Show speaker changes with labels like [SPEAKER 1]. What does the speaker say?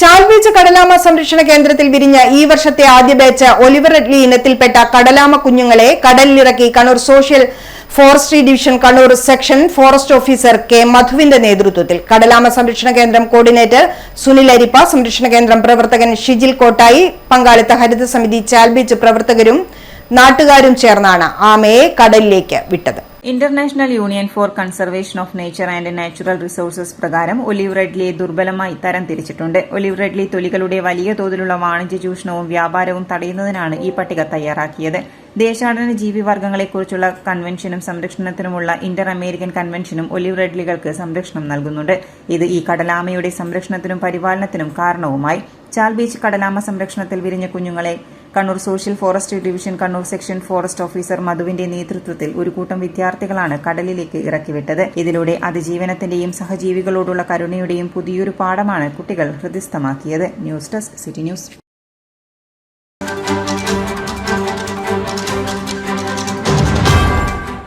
[SPEAKER 1] ചാൽബീച്ച് കടലാമ സംരക്ഷണ കേന്ദ്രത്തിൽ വിരിഞ്ഞ ഈ വർഷത്തെ ആദ്യ ബാച്ച് ഒലിവർ റെഡ്ലി ഇനത്തിൽപ്പെട്ട കടലാമ കുഞ്ഞുങ്ങളെ കടലിലിറക്കി Kannur social forestry division Kannur section forest officer K മധുവിന്റെ നേതൃത്വത്തിൽ. കടലാമ സംരക്ഷണ കേന്ദ്രം കോർഡിനേറ്റർ സുനിൽ അരിപ്പ സംരക്ഷണ കേന്ദ്രം പ്രവർത്തകൻ ഷിജിൽ കോട്ടായി പങ്കാളിത്ത ഹരിത സമിതി ചാൽബീച്ച് പ്രവർത്തകരും നാട്ടുകാരും ചേർന്നാണ് ആമയെ കടലിലേക്ക് വിട്ടത്.
[SPEAKER 2] International Union for Conservation of Nature and Natural Resources പ്രകാരം ഒലിവ് റെഡ്ലിയെ ദുർബലമായി തരം തിരിച്ചിട്ടുണ്ട്. ഒലിവ് റെഡ്ലി തൊലികളുടെ വലിയ തോതിലുള്ള വാണിജ്യ ചൂഷണവും വ്യാപാരവും തടയുന്നതിനാണ് ഈ പട്ടിക തയ്യാറാക്കിയത്. ദേശാടന ജീവിവർഗങ്ങളെക്കുറിച്ചുള്ള കൺവെൻഷനും സംരക്ഷണത്തിനുമുള്ള ഇന്റർ അമേരിക്കൻ കൺവെൻഷനും ഒലിവ് റെഡ്ലികൾക്ക് സംരക്ഷണം നൽകുന്നുണ്ട്. ഇത് ഈ കടലാമയുടെ സംരക്ഷണത്തിനും പരിപാലനത്തിനും കാരണവുമായി. ചാൽ ബീച്ച് കടലാമ സംരക്ഷണത്തിൽ വിരിഞ്ഞ കുഞ്ഞുങ്ങളെ Kannur social forest division Kannur section forest officer മധുവിന്റെ നേതൃത്വത്തിൽ ഒരു കൂട്ടം വിദ്യാർത്ഥികളാണ് കടലിലേക്ക് ഇറക്കിവിട്ടത്. ഇതിലൂടെ അതിജീവനത്തിന്റെയും സഹജീവികളോടുള്ള കരുണയുടെയും പുതിയൊരു പാഠമാണ് കുട്ടികൾ ഹൃദയസ്ഥമാക്കിയത്. News desk city news.